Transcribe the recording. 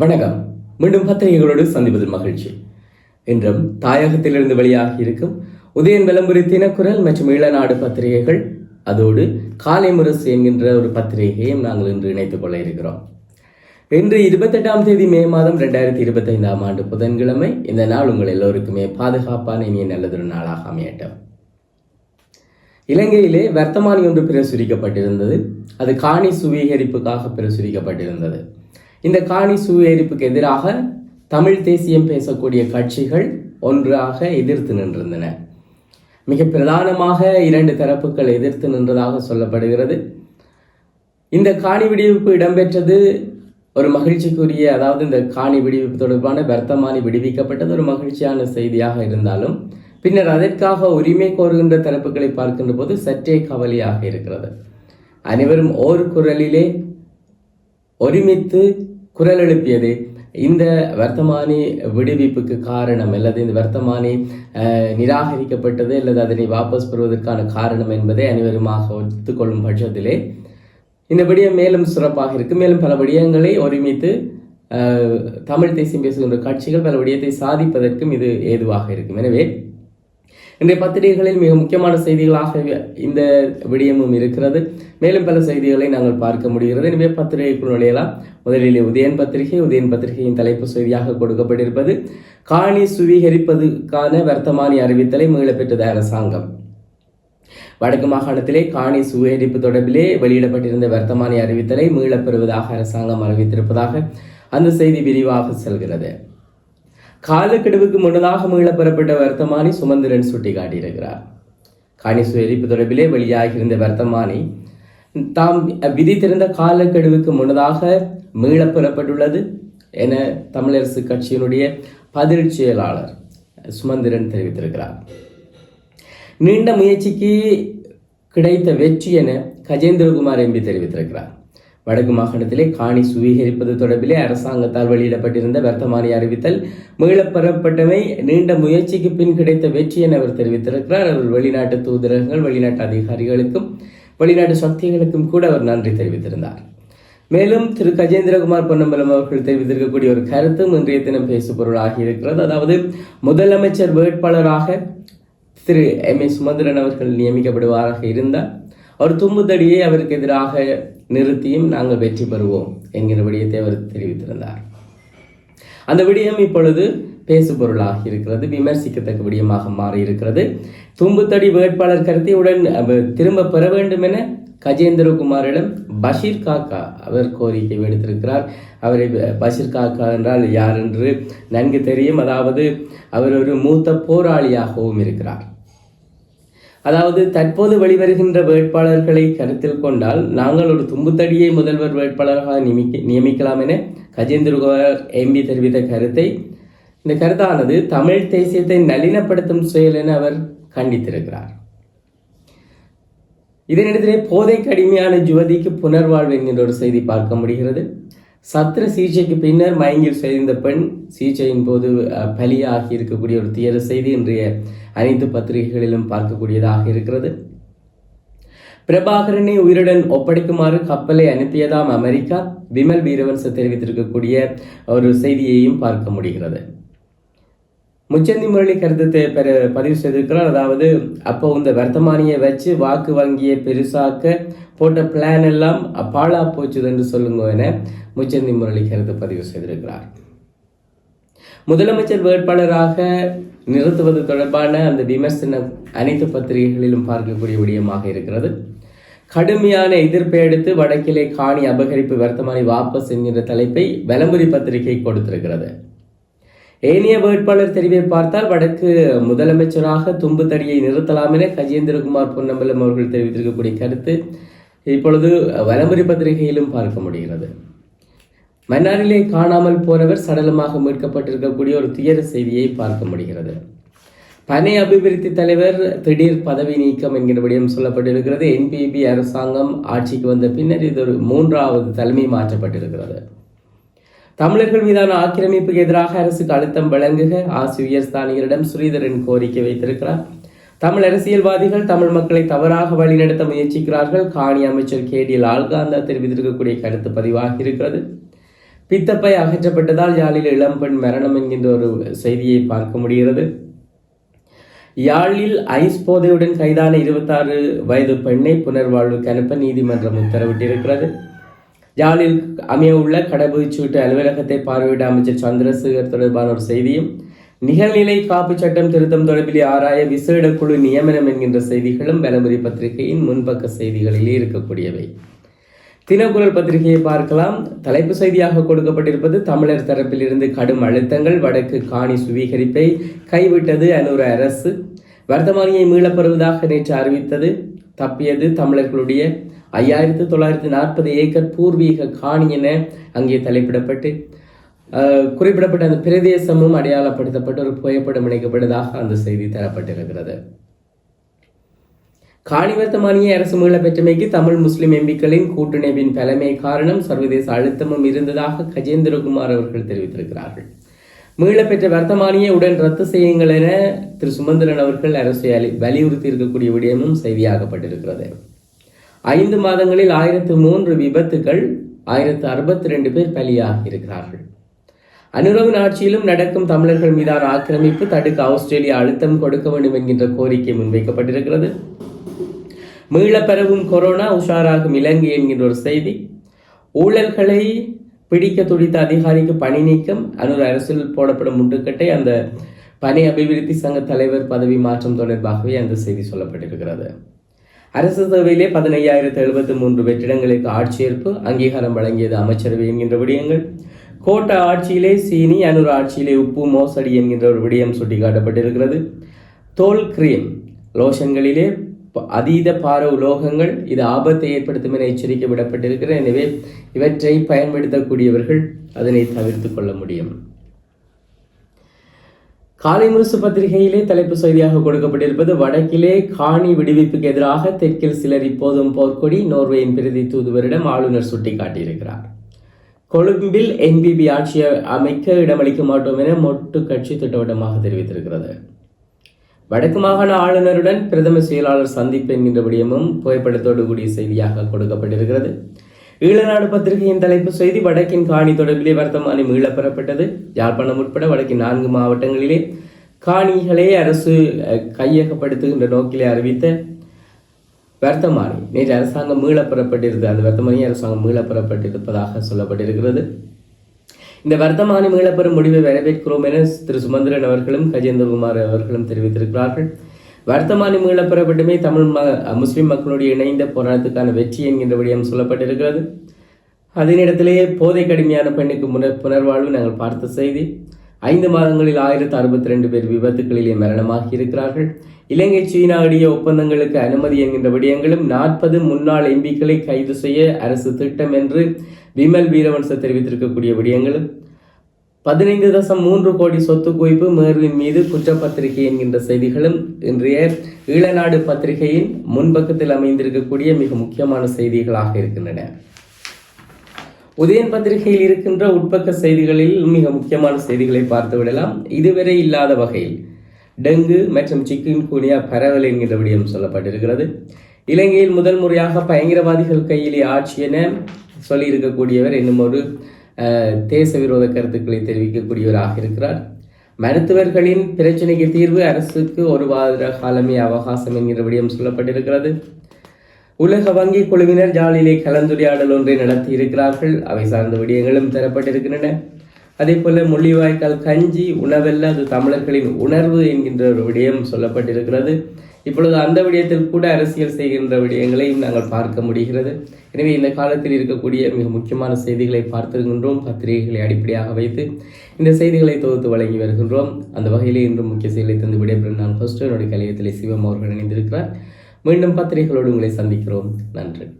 வணக்கம். மீண்டும் பத்திரிகைகளோடு சந்திப்பதில் மகிழ்ச்சி. இன்றும் தாயகத்திலிருந்து வெளியாகி இருக்கும் உதயன் விளம்பரி தினக்குரல் மற்றும் ஈழநாடு பத்திரிகைகள் அதோடு காலை முரசு என்கின்ற ஒரு பத்திரிகையையும் நாங்கள் இன்று இணைத்துக் கொள்ள இருக்கிறோம். இன்று இருபத்தெட்டாம் தேதி மே மாதம் ரெண்டாயிரத்தி இருபத்தைந்தாம் ஆண்டு புதன்கிழமை இந்த நாள் உங்கள் எல்லோருக்குமே பாதுகாப்பான இனிய நல்லதொரு நாளாக அமையட்டும். இலங்கையிலே வர்த்தமானி ஒன்று பிரசுரிக்கப்பட்டிருந்தது. அது காணி சுவீகரிப்புக்காக பிரசுரிக்கப்பட்டிருந்தது. இந்த காணி சுவீகரிப்புக்கு எதிராக தமிழ் தேசியம் பேசக்கூடிய கட்சிகள் ஒன்றாக எதிர்த்து நின்றிருந்தன. மிக பிரதானமாக இரண்டு தரப்புகள் எதிர்த்து நின்றதாக சொல்லப்படுகிறது. இந்த காணி விடுவிப்பு இடம்பெற்றது ஒரு மகிழ்ச்சிக்குரிய அதாவது இந்த காணி விடுவிப்பு தொடர்பான வர்த்தமானி விடுவிக்கப்பட்டது ஒரு மகிழ்ச்சியான செய்தியாக இருந்தாலும் பின்னர் அதற்காக உரிமை கோருகின்ற தரப்புகளை பார்க்கின்ற போது சற்றே கவலையாக இருக்கிறது. அனைவரும் ஓர் குரலிலே ஒருமித்து குரல் எழுப்பியது. இந்த வர்த்தமானி விடுவிப்புக்கு காரணம் அல்லது இந்த வர்த்தமானி நிராகரிக்கப்பட்டது அல்லது அதனை வாபஸ் பெறுவதற்கான காரணம் என்பதை அனைவருமாக ஒத்துக்கொள்ளும் பட்சத்திலே இந்த விடயம் மேலும் சிறப்பாக இருக்கும் மேலும் பல விடயங்களை ஒருமித்து தமிழ் தேசியம் பேசுகின்ற கட்சிகள் பல விடயத்தை சாதிப்பதற்கும் இது ஏதுவாக இருக்கும். எனவே இன்றைய பத்திரிகைகளில் மிக முக்கியமான செய்திகளாக இந்த விடயமும் இருக்கிறது. மேலும் பல செய்திகளை நாங்கள் பார்க்க முடிகிறது. எனவே பத்திரிகைக்குள் நுழையலாம். முதலிலே உதயன் பத்திரிகை. உதயன் பத்திரிகையின் தலைப்பு செய்தியாக கொடுக்கப்பட்டிருப்பது காணி சுவீகரிப்பதற்கான வர்த்தமானி அறிவித்தலை மீளப்பெற்றது அரசாங்கம். வடக்கு மாகாணத்திலே காணி சுவீகரிப்பு தொடர்பிலே வெளியிடப்பட்டிருந்த வர்த்தமானி அறிவித்தலை மீளப்பெறுவதாக அரசாங்கம் அறிவித்திருப்பதாக அந்த செய்தி விரிவாக செல்கிறது. காலக்கெடுவுக்கு முன்னதாக மீளப் பெறப்பட்ட வர்த்தமானி சுமந்திரன் சுட்டிக்காட்டியிருக்கிறார். காணி சுயரிப்பு தொடர்பிலே வெளியாகியிருந்த வர்த்தமானி தாம் விதித்திருந்த காலக்கெடுவுக்கு முன்னதாக மீளப் பெறப்பட்டுள்ளது என தமிழரசு கட்சியினுடைய பதில் செயலாளர் சுமந்திரன் தெரிவித்திருக்கிறார். நீண்ட முயற்சிக்கு கிடைத்த வெற்றி என கஜேந்திரகுமார் எம்பி தெரிவித்திருக்கிறார். வடக்கு மாகாணத்திலே காணி சுவீகரிப்பது தொடர்பிலே அரசாங்கத்தால் வெளியிடப்பட்டிருந்த வர்த்தமானி அறிவித்தல் மீளப்பெறப்பட்டவை நீண்ட முயற்சிக்கு பின் கிடைத்த வெற்றி என அவர் தெரிவித்திருக்கிறார். அவர் வெளிநாட்டு தூதரகங்கள் வெளிநாட்டு அதிகாரிகளுக்கும் வெளிநாட்டு சக்திகளுக்கும் கூட அவர் நன்றி தெரிவித்திருந்தார். மேலும் திரு. கஜேந்திரகுமார் பொன்னம்பலம் அவர்கள் தெரிவித்திருக்கக்கூடிய ஒரு கருத்தும் இன்றைய தினம் பேசுபொருள் ஆகியிருக்கிறது இருக்கிறது. அதாவது முதலமைச்சர் வேட்பாளராக திரு. எம். ஏ. சுமந்திரன் அவர்கள் நியமிக்கப்படுவாராக இருந்தால் அவர் தும்புதடியை அவருக்கு எதிராக நிறுத்தியும் நாங்கள் வெற்றி பெறுவோம் என்கிற விடயத்தை அவர் தெரிவித்திருந்தார். அந்த விடயம் இப்பொழுது பேசுபொருளாக இருக்கிறது விமர்சிக்கத்தக்க விடயமாக மாறியிருக்கிறது. தும்புத்தடி வேட்பாளர் கருத்தை உடன் திரும்ப பெற வேண்டும் என கஜேந்திரகுமாரிடம் பஷீர் காக்கா அவர் கோரிக்கை விடுத்திருக்கிறார். அவரை பஷீர் காக்கா என்றால் யார் என்று நன்கு தெரியும். அதாவது அவர் ஒரு மூத்த போராளியாகவும் இருக்கிறார். அதாவது தற்போது வெளிவருகின்ற வேட்பாளர்களை கருத்தில் கொண்டால் நாங்கள் ஒரு தும்புத்தடியை முதல்வர் வேட்பாளராக நியமிக்க நியமிக்கலாம் என கஜேந்திரகுமார் எம்பி தெரிவித்த கருத்தை. இந்த கருத்தானது தமிழ் தேசியத்தை நளினப்படுத்தும் செயல் என அவர் கண்டித்திருக்கிறார். இதனிடத்திலே போதைக்கு அடிமையான ஜுவதிக்கு புனர்வாழ்வு என்கின்ற ஒரு செய்தி பார்க்க முடிகிறது. சத்திர சிகிச்சைக்கு பின்னர் மயங்கில் செய்திருந்த பெண் சிகிச்சையின் போது அஹ், பலியாகி இருக்கக்கூடிய ஒரு துயர செய்தி இன்றைய அனைத்து பத்திரிகைகளிலும் பார்க்கக்கூடியதாக இருக்கிறது. பிரபாகரனை உயிருடன் ஒப்படைக்குமாறு கப்பலை அனுப்பியதாம் அமெரிக்கா. விமல் வீரவன்ச தெரிவித்திருக்கக்கூடிய ஒரு செய்தியையும் பார்க்க முடிகிறது. முச்சந்தி முரளி கருத்தை பெற பதிவு செய்திருக்கிறார். அதாவது அப்போ இந்த வர்த்தமானியை வச்சு வாக்கு வங்கியை பெருசாக்க போட்ட பிளான் எல்லாம் பாழா போச்சுது என்று சொல்லுங்க என முச்சந்தி முரளி கருத்து பதிவு செய்திருக்கிறார். முதலமைச்சர் வேட்பாளராக நிறுத்துவது தொடர்பான அந்த விமர்சனம் அனைத்து பத்திரிகைகளிலும் பார்க்கக்கூடிய விடயமாக இருக்கிறது. கடுமையான எதிர்ப்பை அடுத்து வடக்கிலே காணி அபகரிப்பு வர்த்தமானி வாபஸ் என்கிற தலைப்பை வலம்புரி பத்திரிகை கொடுத்திருக்கிறது. ஏனைய வேட்பாளர் தெரிவை பார்த்தால் வடக்கு முதலமைச்சராக தும்புத்தடியை நிறுத்தலாம் என கஜேந்திரகுமார் பொன்னம்பலம் அவர்கள் தெரிவித்திருக்கக்கூடிய கருத்து இப்பொழுது வலமுறை பத்திரிகையிலும் பார்க்க முடிகிறது. மன்னாரிலே காணாமல் போனவர் சடலமாக மீட்கப்பட்டிருக்கக்கூடிய ஒரு துயர செய்தியை பார்க்க முடிகிறது. பனை அபிவிருத்தி தலைவர் திடீர் பதவி நீக்கம் என்கிறபடியும் சொல்லப்பட்டிருக்கிறது. என்பிபி அரசாங்கம் ஆட்சிக்கு வந்த பின்னர் இது ஒரு மூன்றாவது தலைமை மாற்றப்பட்டிருக்கிறது. தமிழர்கள் மீதான ஆக்கிரமிப்புக்கு எதிராக அரசுக்கு அழுத்தம் வழங்குக. ஆசி உயர்ஸ்தானிகரிடம் ஸ்ரீதரன் கோரிக்கை வைத்திருக்கிறார். தமிழ் அரசியல்வாதிகள் தமிழ் மக்களை தவறாக வழிநடத்த முயற்சிக்கிறார்கள். காணி அமைச்சர் கே டி லால்காந்தா தெரிவித்திருக்கக்கூடிய கருத்து பதிவாக இருக்கிறது. பித்தப்பை அகற்றப்பட்டதால் யாழில் இளம்பெண் மரணம் என்கின்ற ஒரு செய்தியை பார்க்க முடிகிறது. யாழில் ஐஸ் போதையுடன் கைதான இருபத்தாறு வயது பெண்ணை புனர்வாழ்வுக்கு அனுப்ப நீதிமன்றம் உத்தரவிட்டிருக்கிறது. யாழில் அமைய உள்ள கடவுச்சீட்டு அலுவலகத்தை பார்வையிட அமைச்சர் சந்திரசேகர் தொடர்பான ஒரு செய்தியும் நிகழ்நிலை காப்பு சட்டம் திருத்தம் தொடர்பிலே ஆராய விசேட குழு நியமனம் என்கின்ற செய்திகளும் பலமுறை பத்திரிகையின் முன்பக்க செய்திகளிலே இருக்கக்கூடியவை. தினக்குரல் பத்திரிகையை பார்க்கலாம். தலைப்பு செய்தியாக கொடுக்கப்பட்டிருப்பது தமிழர் தரப்பிலிருந்து கடும் அழுத்தங்கள் வடக்கு காணி சுவீகரிப்பை கைவிட்டது அனூர் அரசு. வர்த்தமானியை மீளப்பெறுவதாக நேற்று அறிவித்தது. தப்பியது தமிழர்களுடைய ஐயாயிரத்து தொள்ளாயிரத்து நாற்பது ஏக்கர் பூர்வீக காணி என அங்கே தலைப்பிடப்பட்டு குறிப்பிடப்பட்ட அந்த பிரதேசமும் அடையாளப்படுத்தப்பட்டு ஒரு புகைப்படம் இணைக்கப்பட்டதாக அந்த செய்தி தரப்பட்டிருக்கிறது. காணி வர்த்தமானிய அரசு மீளப்பெற்றமைக்கு தமிழ் முஸ்லிம் எம்பிக்களின் கூட்டுணைவின் பலமை காரணம். சர்வதேச அழுத்தமும் இருந்ததாக கஜேந்திரகுமார் அவர்கள் தெரிவித்திருக்கிறார்கள். மீளப்பெற்ற வர்த்தமானியை உடன் ரத்து செய்யுங்கள் என திரு சுமந்திரன் அவர்கள் அரசு வலியுறுத்தி இருக்கக்கூடிய விடயமும் செய்தியாகப்பட்டிருக்கிறது. ஐந்து மாதங்களில் ஆயிரத்து மூன்று விபத்துகள் ஆயிரத்து அறுபத்தி ரெண்டு பேர் பலியாக இருக்கிறார்கள். அனுரவின் ஆட்சியிலும் நடக்கும் தமிழர்கள் மீதான ஆக்கிரமிப்பு தடுக்க ஆஸ்திரேலியா அழுத்தம் கொடுக்க வேண்டும் என்கின்ற கோரிக்கை முன்வைக்கப்பட்டிருக்கிறது. மீள பரவும் கொரோனா உஷாராகும் இலங்கை என்கின்ற ஒரு செய்தி. ஊழல்களை பிடிக்க துடித்த அதிகாரிக்கு பணி நீக்கம் அனுர் அரசில் போடப்படும் முட்டுக்கட்டை அந்த பணி அபிவிருத்தி சங்க தலைவர் பதவி மாற்றம் தொடர்பாகவே அந்த செய்தி சொல்லப்பட்டிருக்கிறது. அரசு சேவையிலே பதினையாயிரத்து எழுபத்தி மூன்று வெற்றிடங்களுக்கு ஆட்சியேற்பு அங்கீகாரம் வழங்கியது அமைச்சரவை என்கின்ற விடயங்கள். கோட்டா ஆட்சியிலே சீனி அனுர் ஆட்சியிலே உப்பு மோசடி என்கின்ற ஒரு விடயம் சுட்டிக்காட்டப்பட்டிருக்கிறது. தோல் கிரீம் லோஷன்களிலே அதீத பார உலோகங்கள் இது ஆபத்தை ஏற்படுத்தும் என எச்சரிக்கை விடப்பட்டிருக்கிறது. எனவே இவற்றை பயன்படுத்தக்கூடியவர்கள் அதனை தவிர்த்து கொள்ள முடியும். காலை முரசு பத்திரிகையிலே தலைப்பு செய்தியாக கொடுக்கப்பட்டிருப்பது வடக்கிலே காணி விடுவிப்புக்கு எதிராக தெற்கில் சிலர் இப்போதும் போர்க்கொடி நோர்வேயின் பிரதி தூதுவரிடம் ஆளுநர் சுட்டிக்காட்டியிருக்கிறார். கொழும்பில் என்பிபி ஆட்சியை அமைக்க இடமளிக்க மாட்டோம் என மொட்டு கட்சி திட்டவட்டமாக தெரிவித்திருக்கிறது. வடக்கு மாகாண ஆளுநருடன் பிரதம செயலாளர் சந்திப்பு என்கின்ற விடயமும் புகைப்படத்தோடு கூடிய செய்தியாக கொடுக்கப்பட்டிருக்கிறது. ஈழநாடு பத்திரிகையின் தலைப்பு செய்தி வடக்கின் காணி தொடர்பிலே வர்த்தமானி மீளப்பெறப்பட்டது. யாழ்ப்பாணம் உட்பட வடக்கின் நான்கு மாவட்டங்களிலே காணிகளே அரசு கையகப்படுத்துகின்ற நோக்கிலே அறிவித்த வர்த்தமானி நேற்று அரசாங்கம் மீளப்பெறப்பட்டிருந்தது. அந்த வர்த்தமானி அரசாங்கம் மீளப்பெறப்பட்டிருப்பதாக சொல்லப்பட்டிருக்கிறது. இந்த வர்த்தமானி மீளப்பெறும் முடிவை வரவேற்கிறோம் என திரு சுமந்திரன் அவர்களும் கஜேந்திரகுமார் அவர்களும் தெரிவித்திருக்கிறார்கள். வர்த்தமானம் மீளப்பெற மட்டுமே தமிழ் ம முஸ்லிம் மக்களுடைய இணைந்த போராட்டத்துக்கான வெற்றி என்கின்ற விடயம் சொல்லப்பட்டிருக்கிறது. அதனிடத்திலேயே போதை கடுமையான பெண்ணுக்கு முன்னர் புனர்வாழ்வு நாங்கள் பார்த்த செய்தி. ஐந்து மாதங்களில் ஆயிரத்து அறுபத்தி ரெண்டு பேர் விபத்துகளிலே மரணமாகி இருக்கிறார்கள். இலங்கை சீனா இடையே ஒப்பந்தங்களுக்கு அனுமதி என்கின்ற விடயங்களும் நாற்பது முன்னாள் எம்பிக்களை கைது செய்ய அரசு திட்டம் என்று விமல் வீரவன்ச தெரிவித்திருக்கக்கூடிய விடயங்களும் பதினைந்து தசம் மூன்று கோடி சொத்து குவிப்பு மேர்வின் மீது குற்றப்பத்திரிகை என்கின்ற செய்திகளும் இன்றைய ஈழநாடு பத்திரிகையின் முன்பக்கத்தில் அமைந்திருக்கக்கூடிய மிக முக்கியமான செய்திகளாக இருக்கின்றன. உதயன் பத்திரிகையில் இருக்கின்ற உட்பக்க செய்திகளில் மிக முக்கியமான செய்திகளை பார்த்து விடலாம். இதுவரை இல்லாத வகையில் டெங்கு மற்றும் சிக்கன் குனியா பரவல் என்கின்ற விடயம் சொல்லப்பட்டிருக்கிறது. இலங்கையில் முதல் முறையாக பயங்கரவாதிகள் கையிலே ஆட்சி என சொல்லியிருக்கக்கூடியவர் இன்னும் ஒரு தேச விரோத கருத்துக்களை தெரிவிக்கக்கூடியவராக இருக்கிறார். மருத்துவர்களின் பிரச்சனைக்கு தீர்வு அரசுக்கு ஒரு வார காலமே அவகாசம் என்கிற விடயம் சொல்லப்பட்டிருக்கிறது. உலக வங்கி குழுவினர் ஜாலிலே கலந்துரையாடல் ஒன்றை நடத்தி இருக்கிறார்கள் அவை சார்ந்த விடயங்களும் தரப்பட்டிருக்கின்றன. அதே போல முள்ளிவாய்க்கால் கஞ்சி உணவல்ல அது தமிழர்களின் உணர்வு என்கின்ற ஒரு விடயம் சொல்லப்பட்டிருக்கிறது. இப்பொழுது அந்த விடயத்தில் கூட அரசியல் செய்கின்ற விடயங்களையும் நாங்கள் பார்க்க முடிகிறது. எனவே இந்த காலத்தில் இருக்கக்கூடிய மிக முக்கியமான செய்திகளை பார்த்திருக்கின்றோம். பத்திரிகைகளை அடிப்படையாக வைத்து இந்த செய்திகளை தொகுத்து வழங்கி வருகின்றோம். அந்த வகையில் இன்று முக்கிய செய்திகளை தந்து விடைபெறும் நான் ஃபர்ஸ்ட் என்னுடைய கலையத்தில் சிவம் அவர்கள் இணைந்திருக்கிறார். மீண்டும் பத்திரிகைகளோடு உங்களை சந்திக்கிறோம். நன்றி.